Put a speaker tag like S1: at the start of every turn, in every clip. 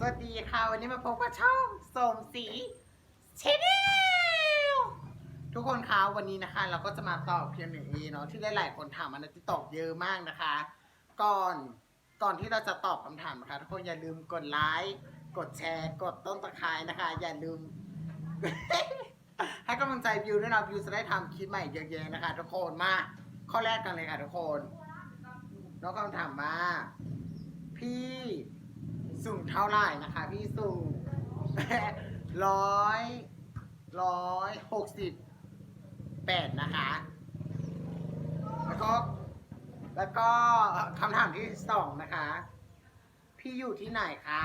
S1: สวัสดีค่ะ วันนี้มาพบกับช่องสมศรีชแนลทุกคนคะวันนี้นะคะ เราก็จะมาตอบเพียงหนึ่งเอเนาะที่ได้หลายคนถามมาในที่ตอบเยอะมากนะคะ ก่อนก่อนที่เราจะตอบคำถามนะคะ ทุกคนอย่าลืมกดไลค์กดแชร์ กดต้นตะไคร้นะคะ อย่าลืม ให้กำลังใจวิวด้วยนะวิวจะได้ทำคลิปใหม่เยอะๆนะคะ ทุกคนมาข้อแรกกันเลยค่ะทุกคนน้องคำถามมาพี่ สูงเท่าไหร่นะคะ พี่สูงร้อยร้อยหกสิบแปดนะคะ แล้วก็ แล้วก็คำถามที่สองนะคะ พี่อยู่ที่ไหนคะ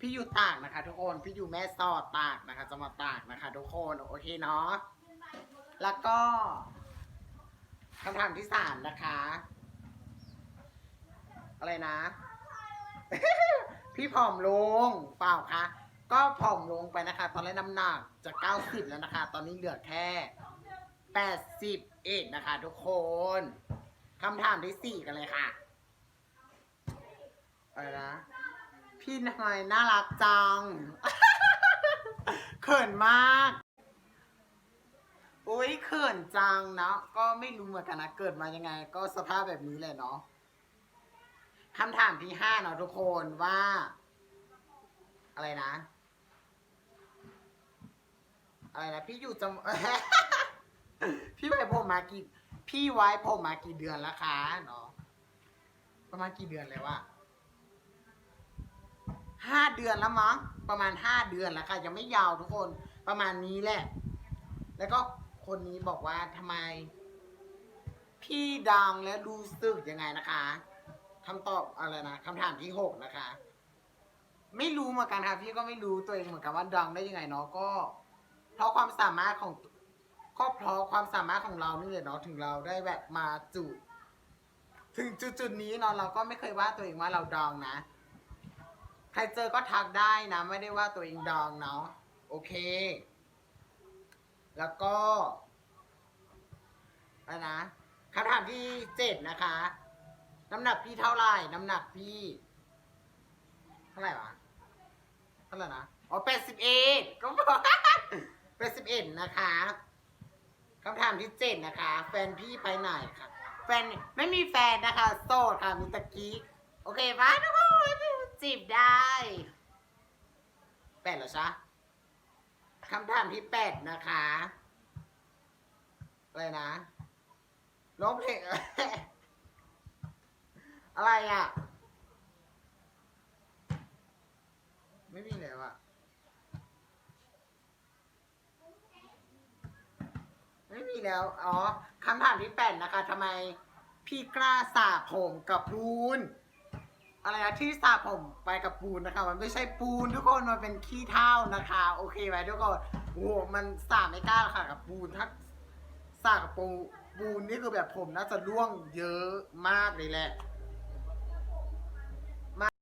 S1: พี่อยู่ตากนะคะ ทุกคน พี่อยู่แม่สอดตากนะคะจังหวัดตากนะคะ ทุกคน โอเคเนาะ แล้วก็คำถามที่สามนะคะ อะไรนะ พี่ผอมลงเปล่าคะก็ผอมลงไปนะคะ ตอนแรกน้ำหนักจะเก้าสิบแล้วนะคะ ตอนนี้เหลือแค่แปดสิบเอ็ดนะคะ ทุกคนคำถามที่สี่กันเลยค่ะอะไรนะพี่ทำไมน่ารักจังเขินมากโอ้ยเขินจังเนาะก็ไม่รู้เหมือนกันนะเกิดมายังไง ก็สภาพแบบนี้เลยเนาะ คำถามที่ห้าเนาะทุกคนว่า อะไรนะ อะไรนะ พี่อยู่จัง พี่ไว้ผมมากี่พี่ไว้ผมมากี่เดือนแล้วคะเนาะประมาณกี่เดือนเลยวะห้าเดือนแล้วมั้งประมาณห้าเดือนแล้วค่ะยังไม่ยาวทุกคนประมาณนี้แหละ แล้วก็คนนี้บอกว่าทำไม พี่ดังและรู้สึกยังไงนะคะ คำตอบอะไรนะคำถามที่หกนะคะ ไม่รู้เหมือนกันค่ะพี่ก็ไม่รู้ตัวเองเหมือนกันว่าดังได้ยังไงเนาะก็ เพราะความสามารถของก็เพราะความสามารถของเรานี่แหละเนาะถึงเราได้แบบมาจุดถึงจุดจุดนี้เนาะเราก็ไม่เคยว่าตัวเองว่าเราดังนะ ใครเจอก็ทักได้นะ ไม่ได้ว่าตัวเองดองเนาะโอเค แล้วก็อะไรนะคำถามที่เจ็ดนะคะ น้ำหนักพี่เท่าไหร่ น้ำหนักพี่เท่าไหร่วะเท่าไหร่นะ อ๋อแปดสิบเอ็ดก็บอกแปดสิบเอ็ดนะคะคำถามที่เจ็ดนะคะ แฟนพี่ไปไหนคะแฟนไม่มีแฟนนะคะ โสดค่ะมีตะกี้โอเคปะทุกคนจีบได้แปดเหรอจ๊ะคำถามที่แปดนะคะอะไรนะร้องเพลง อะไรอะ ไม่มีแล้วอะ ไม่มีแล้ว อ๋อคำถามที่แปดนะคะทำไมพี่กล้าสาผมกับปูน อะไรนะที่สาผมไปกับปูนนะคะ มันไม่ใช่ปูนทุกคนมันเป็นขี้เถ้านะคะ โอเคไหมทุกคนโอ้มันสาไม่กล้าหรอกค่ะกับปูนถ้าสากับปูปูนนี่คือแบบผมน่าจะร่วงเยอะมากเลยแหละ